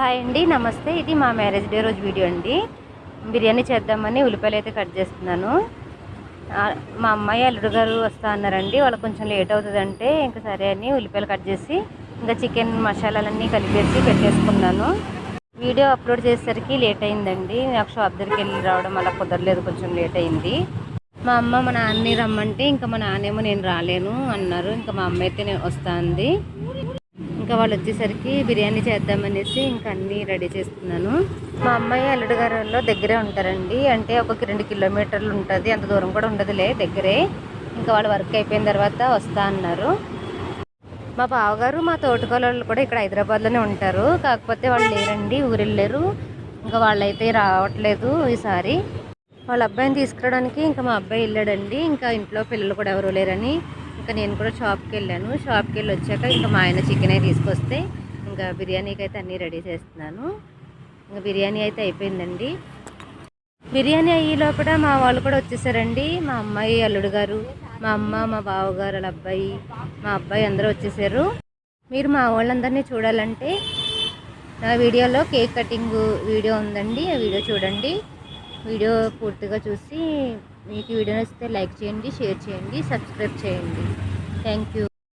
Hi అండి నమస్తే. ఇది మా మ్యారేజ్ డే రోజు వీడియో అండి. బిర్యానీ చేద్దామని ఉల్లిపాయలు అయితే కట్ చేస్తున్నాను. మా అమ్మాయి అల్లుడు గారు వస్తా అన్నారండి. వాళ్ళకి కొంచెం లేట్ అవుతుందంటే ఇంకా సరే అని ఉల్లిపాయలు కట్ చేసి ఇంకా చికెన్ మసాలాలన్నీ కలిపేసి పెట్టేసుకున్నాను. వీడియో అప్లోడ్ చేసేసరికి లేట్ అయిందండి. నాకు షాప్ దగ్గరికి వెళ్ళి రావడం అలా కుదరలేదు కొంచెం లేట్ అయింది. మా అమ్మ మా నాన్నని రమ్మంటే ఇంకా మా నాన్నేమో నేను రాలేను అన్నారు. ఇంకా మా అమ్మ అయితే నేను వస్తా అంది. ఇంకా వాళ్ళు వచ్చేసరికి బిర్యానీ చేద్దామనేసి ఇంకా అన్నీ రెడీ చేస్తున్నాను. మా అమ్మాయి అల్లుడు గారిలో దగ్గరే ఉంటారండి. అంటే ఒక రెండు కిలోమీటర్లు ఉంటుంది. అంత దూరం కూడా ఉండదులే దగ్గరే. ఇంకా వాళ్ళు వర్క్ అయిపోయిన తర్వాత వస్తా అన్నారు. మా బావగారు మా తోటకోళ్ళు కూడా ఇక్కడ హైదరాబాద్లోనే ఉంటారు. కాకపోతే వాళ్ళు లేరండి ఊరు వెళ్ళారు ఇంకా వాళ్ళైతే రావట్లేదు ఈసారి. వాళ్ళ అబ్బాయిని తీసుకురావడానికి ఇంకా మా అబ్బాయి వెళ్ళాడండి. ఇంకా ఇంట్లో పిల్లలు కూడా ఎవరు లేరని. ఇంకా నేను కూడా షాప్కి వెళ్ళాను. షాప్కి వెళ్ళి వచ్చాక ఇంకా మా ఆయన చికెన్ అయితే తీసుకొస్తే ఇంకా బిర్యానీకి అయితే అన్నీ రెడీ చేస్తున్నాను. ఇంకా బిర్యానీ అయితే అయిపోయిందండి. బిర్యానీ అయ్యే లోపల మా వాళ్ళు కూడా వచ్చేసారండి. మా అమ్మాయి అల్లుడు గారు మా అమ్మ మా బావగారు వాళ్ళ అబ్బాయి మా అబ్బాయి అందరూ వచ్చేసారు. మీరు మా వాళ్ళందరినీ చూడాలంటే నా వీడియోలో కేక్ కటింగ్ వీడియో ఉందండి. ఆ వీడియో చూడండి. వీడియో పూర్తిగా చూసి మీకు వీడియో నచ్చితే లైక్ చేయండి షేర్ చేయండి సబ్స్క్రైబ్ చేయండి. Thank you